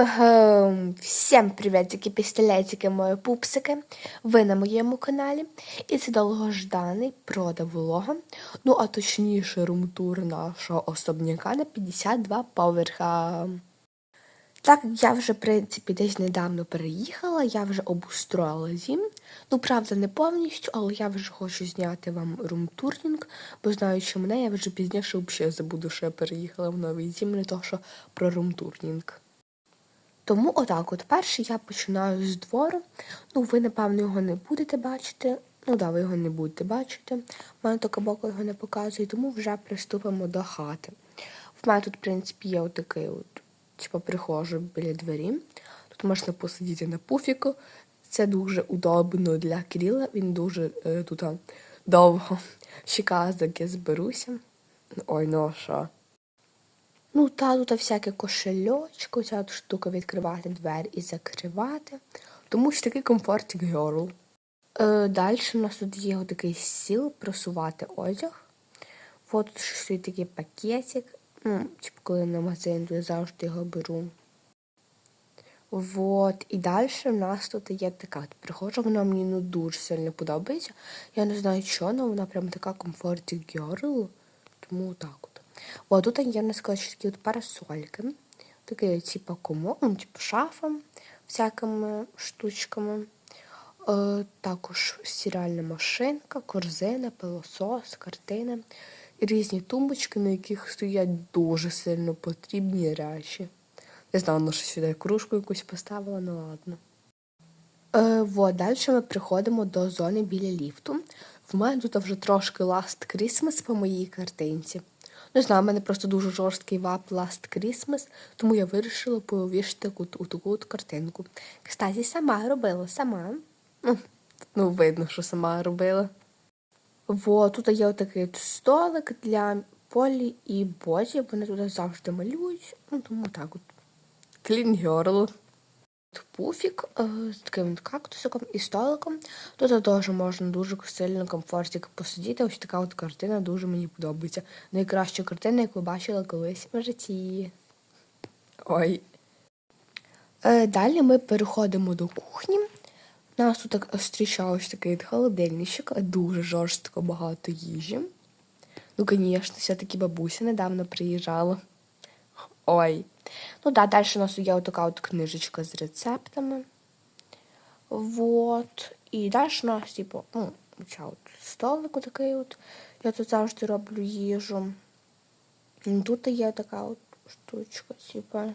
Ем, Всім привітики, пістолетики, мої пупсики. Ви на моєму каналі. І це довгожданий продав влога. Ну, а точніше, румтур нашого особняка на 52 поверха. Так, я вже, в принципі, десь недавно переїхала, я вже обустроїла зім. Ну, правда, не повністю, але я вже хочу зняти вам румтурнінг, бо знаючи мене, я вже пізніше взагалі забуду, що я переїхала в новий зім, не то що про румтурнінг. Тому отак, от перше я починаю з двору. Ну, ви, напевно, його не будете бачити. Ну да, ви його не будете бачити. У мене така боку його не показує, тому вже приступимо до хати. В мене тут, в принципі, є отакий от, типу, прихожу біля двері. Тут можна посидіти на пуфіку. Це дуже удобно для Кирила. Він дуже е, тут довго чекає, доки зберуся. Ой, ну що? Ну, та тут всяке кошельочко, ця от штука відкривати двері і закривати. Тому що такий комфортик герл. Е, Далі у нас тут є такий стіл просувати одяг. От тут стоїть такий пакетик. Ну, типу, коли на магазин, то я завжди його беру. Вот. І далі в нас тут є така от прихожа, вона мені ну, дуже сильно подобається. Я не знаю, що, але вона прям така комфортик герл. Тому так от. О, тут є в нас коротше, такі от парасольки. Такі, типу, комо, ну, типу, шафа всякими штучками. Е, також стиральна машинка, корзина, пилосос, картина. І різні тумбочки, на яких стоять дуже сильно потрібні речі. Не знаю, ну, що сюди кружку якусь поставила, ну ладно. Е, вот, далі ми приходимо до зони біля ліфту. В мене тут вже трошки Last Christmas по моїй картинці. Не знаю, в мене просто дуже жорсткий вап Last Christmas, тому я вирішила повішати таку, таку от картинку. Кстати, сама робила, сама. Ну, ну, видно, що сама робила. Вот, тут є отакий столик для Полі і Бозі. Вони тут завжди малюють. Ну, тому так от. Girl. Пуфік е, з таким кактусиком і столиком. Тут теж можна дуже сильно комфортик посидіти. Ось така от картина дуже мені подобається. Найкраща картина, яку бачила колись в житті. Ой. Е, Далі ми переходимо до кухні. Нас тут так зустрічав такий холодильничок, дуже жорстко багато їжі. Ну, звісно, все-таки бабуся недавно приїжджала. Ой. Ну да, далі у нас є отака от книжечка з рецептами. Вот. І далі у нас, типу, ну, от столик такий от. Я тут завжди роблю їжу. Тут є така от штучка, типу.